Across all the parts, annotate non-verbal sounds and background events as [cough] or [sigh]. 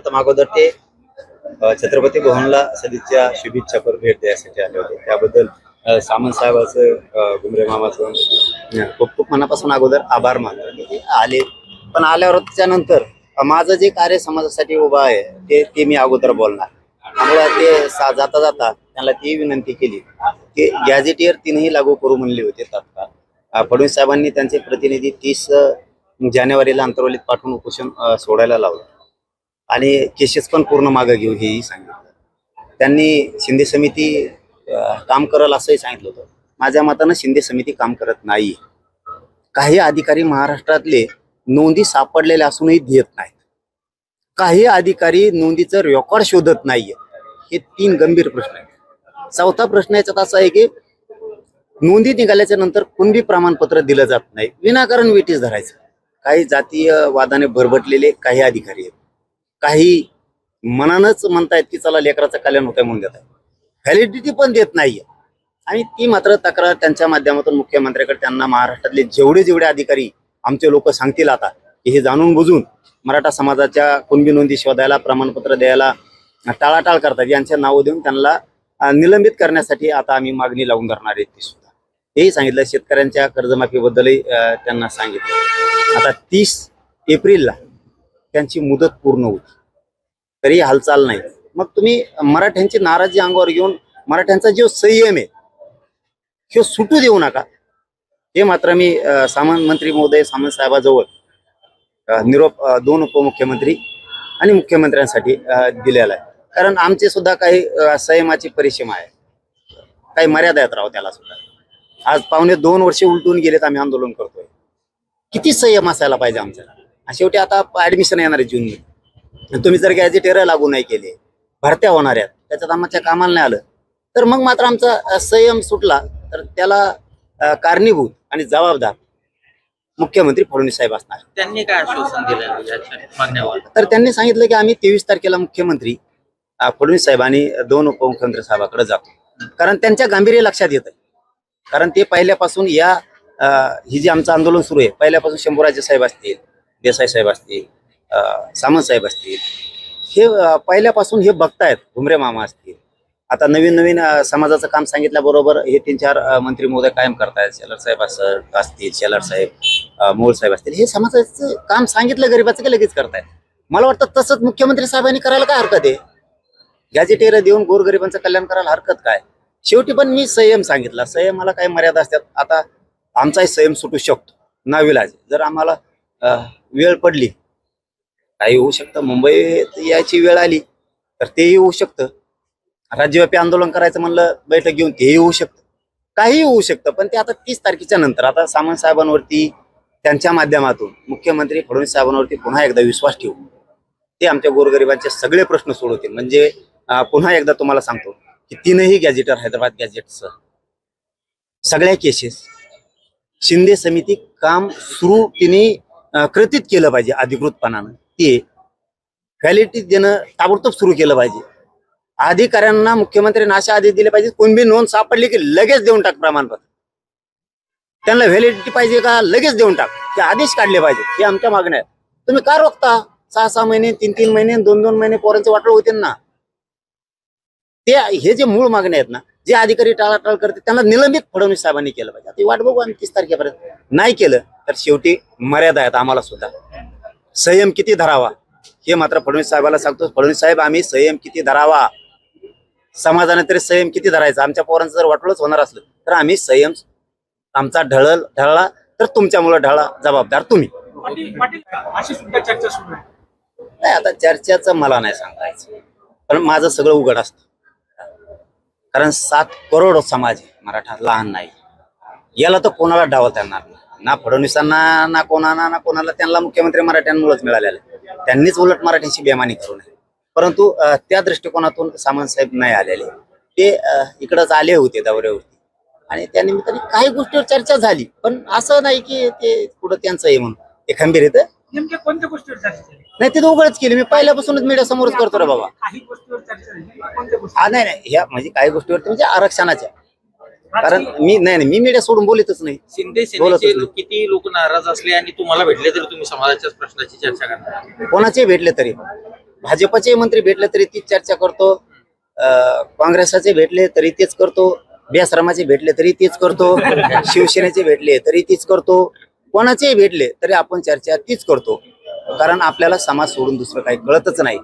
सर्वप्रथम अगोदर ते छत्रपती भवनला सदिच्छा शुभेच्छा करून भेट द्यायसाठी आले होते. त्याबद्दल सामंत साहेबाचं गुमरे मामाचं खूप खूप मनापासून अगोदर आभार मानतो. आले पण आल्यावर त्यानंतर माझं जे कार्य समाजासाठी उभं आहे ते ते मी अगोदर बोलणार. त्यामुळे ते सा- जाता जाता त्यांना ती विनंती केली की गॅझेटियर तीनही लागू करू म्हणले होते तात्काळ. फडणवीस साहेबांनी त्यांचे प्रतिनिधी तीस जानेवारीला अंतर्वलीत पाठवून उपोषण सोडायला लावलं. आणि केसेस पण पूर्ण मागं घेऊ हेही सांगितलं. त्यांनी शिंदे समिती काम करल असंही सांगितलं होतं. माझ्या मतानं शिंदे समिती काम करत नाही काही अधिकारी महाराष्ट्रातले नोंदी सापडलेल्या असूनही देत नाहीत. काही अधिकारी नोंदीचं रेकॉर्ड शोधत नाहीये. हे तीन गंभीर प्रश्न आहेत. चौथा प्रश्न याच्यात असा आहे की नोंदी निघाल्याच्या नंतर कुणबी प्रमाणपत्र दिलं जात नाही. विनाकारण वेटीस धरायचं. काही जातीय वादाने भरभटलेले काही अधिकारी आहेत. काही मनानच म्हणतायत की चला लेकराचं कल्याण होतंय म्हणून देत आहे व्हॅलिडिटी पण देत नाहीये. आणि ती मात्र तक्रार त्यांच्या माध्यमातून मुख्यमंत्र्याकडे त्यांना महाराष्ट्रातले जेवढे जेवढे अधिकारी आमचे लोक सांगतील आता की हे जाणून बुजून मराठा समाजाच्या कुणबी नोंदी शोधायला प्रमाणपत्र द्यायला टाळाटाळ करतात. यांचे नावं देऊन त्यांना निलंबित करण्यासाठी आता आम्ही मागणी लावून धरणार आहे ती सुद्धा. हेही सांगितलं. शेतकऱ्यांच्या कर्जमाफीबद्दलही त्यांना सांगितलं. आता तीस एप्रिलला त्यांची मुदत पूर्ण होती. तरी हालचाल नाही. मग तुम्ही मराठ्यांची नाराजी अंगावर घेऊन मराठ्यांचा जो संयम आहे हे सुटू देऊ नका. हे मात्र मी सामान मंत्री महोदय सामंत साहेबाजवळ निरोप दोन उपमुख्यमंत्री आणि मुख्यमंत्र्यांसाठी दिलेला आहे. कारण आमचे सुद्धा काही संयमाची परिसीमा आहे. काही मर्यादा आहेत राव त्याला सुद्धा. आज पावणे दोन वर्षे उलटून गेलेत आम्ही आंदोलन करतोय. किती संयम असायला पाहिजे आमच्याला? शेवटी आता ऍडमिशन येणार आहे जूनमध्ये. तुम्ही जर गॅजेटेर लागू नाही केले भरत्या होणार आहेत त्याच्यात आमच्या कामाला नाही आलं. तर मग मात्र आमचा संयम सुटला तर त्याला कारणीभूत आणि जबाबदार मुख्यमंत्री फडणवीस साहेब असणार. त्यांनी काय आश्वासन दिलं तर त्यांनी सांगितलं की आम्ही तेवीस तारखेला मुख्यमंत्री फडणवीस साहेब आणि दोन उपमुख्यमंत्री साहेबाकडे जातो. कारण त्यांच्या गांभीर्य लक्षात येतं कारण ते पहिल्यापासून या ही जी आमचं आंदोलन सुरू आहे पहिल्यापासून शंभूराजे साहेब असतील देसाई साहेब असतील सामंत साहेब असतील हे पहिल्यापासून हे बघतायत घुमरे मामा असतील. आता नवीन नवीन समाजाचं काम सांगितल्याबरोबर हे तीन चार मंत्री महोदय कायम करतायत शेलर साहेब असं असतील शेलर साहेब अ, मोहोळ साहेब असतील हे समाजाचं काम सांगितलं गरीबाचं की लगेच करतायत? मला वाटतं तसंच मुख्यमंत्री साहेबांनी करायला काय हरकत आहे? गॅजेटेर देऊन गोरगरिबांचं कल्याण करायला हरकत काय? शेवटी पण मी संयम सांगितला संयमाला काही मर्यादा असतात. आता आमचाही संयम सुटू शकतो नाविलाज जर आम्हाला वेळ पडली. काही होऊ शकतं. मुंबईत यायची वेळ आली तर तेही होऊ शकतं. राज्यव्यापी आंदोलन करायचं म्हणलं बैठक घेऊन तेही होऊ शकतं. काही होऊ शकतं पण ते आता तीस तारखेच्या नंतर. आता सामंत साहेबांवरती त्यांच्या माध्यमातून मुख्यमंत्री फडणवीस साहेबांवरती पुन्हा एकदा विश्वास ठेवू. ते आमच्या गोरगरिबांचे सगळे प्रश्न सोडवतील. म्हणजे पुन्हा एकदा तुम्हाला सांगतो की तीनही गॅजेटर हैदराबाद गॅजेटसह सगळ्या केसेस शिंदे समिती काम सुरू तिने कृतीत केलं पाहिजे अधिकृतपणानं. ते व्हॅलिडिटी देणं ताबडतोब सुरू केलं पाहिजे. अधिकाऱ्यांना मुख्यमंत्र्यांना अशा आदेश दिले पाहिजे कोणबी नोंद सापडली की लगेच देऊन टाक प्रमाणपत्र. त्यांना व्हॅलिडिटी पाहिजे का लगेच देऊन टाक. ते आदेश काढले पाहिजे हे आमच्या मागण्या आहेत. तुम्ही का रोखता? सहा सहा महिने तीन तीन महिने दोन दोन महिने पोरांचे वाटळ होते ना. ते हे जे मूळ मागण्या आहेत ना जे अधिकारी टाळाटाळ करते त्यांना निलंबित फडणवीस साहेबांनी केलं पाहिजे. आता वाट बघू आम्ही तीस तारखेपर्यंत. नाही केलं तर शेवटी मर्यादा आहेत आम्हाला सुद्धा. संयम किती धरावा? हे मात्र फडणवीस साहेबाला सांगतो. फडणवीस साहेब आम्ही संयम किती धरावा? समाजाने तरी संयम किती धरायचा? आमच्या पोरांचं जर वाटलंच होणार असलं तर आम्ही संयम आमचा ढळल ढळला तर तुमच्यामुळे ढळा जबाबदार तुम्ही. नाही आता चर्चेचं मला नाही सांगायचं. पण माझं सगळं उघड असतं. कारण सात करोड समाज आहे मराठा लहान नाही. याला तर कोणाला डावता येणार नाही. ना फडणवीसांना ना कोणाला ना कोणाला त्यांना मुख्यमंत्री मराठ्यांमुळेच मिळालेलं. त्यांनीच उलट मराठ्यांची बेमानी करू नये परंतु त्या दृष्टिकोनातून सामंत साहेब नाही आलेले. ते इकडंच आले होते दौऱ्यावरती. आणि त्या निमित्ताने काही गोष्टीवर चर्चा झाली. पण असं नाही की ते कुठं त्यांचं आहे म्हणून. ते खंबीर येतं नेमक्या कोणत्या गोष्टीवर चर्चा झाली? नाही ते उघडच केली. मी पहिल्यापासूनच मीडिया समोरच करतो रे बाबा. काही गोष्टीवर चर्चा झाली? कोणत्या गोष्टी हा नाही नाही. ह्या म्हणजे काही गोष्टीवरती म्हणजे आरक्षणाच्या. कारण मी नाही नाही मी मीडिया सोडून बोलतच नाही. शिंदे सेनेचे किती लोक नाराज असले आणि तुम्हाला भेटले तरी तुम्ही समाजाच्याच प्रश्नाची चर्चा करणार. कोणाचे भेटले तरी? भाजपचे मंत्री भेटले तरी तीच चर्चा करतो. अं, काँग्रेसाचे भेटले तरी तेच करतो. बेआश्रमाचे भेटले तरी तेच करतो. [laughs] शिवसेनेचे भेटले तरी तीच करतो. कोणाचेही भेटले तरी आपण चर्चा तीच करतो. कारण आपल्याला समाज सोडून दुसरं काही कळतच नाही.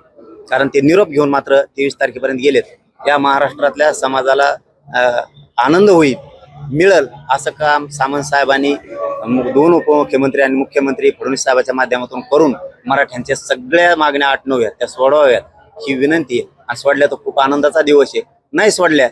कारण ते निरोप घेऊन मात्र तेवीस तारखेपर्यंत गेलेत. या महाराष्ट्रातल्या समाजाला अं, आनंद होईल मिळल असं काम सामंत साहेबांनी दोन उपमुख्यमंत्री आणि मुख्यमंत्री फडणवीस साहेबांच्या माध्यमातून करून मराठ्यांच्या सगळ्या मागण्या आठवूयात त्या सोडवाव्यात ही विनंती आहे. आणि सोडल्या तर खूप आनंदाचा दिवस आहे. नाही सोडल्या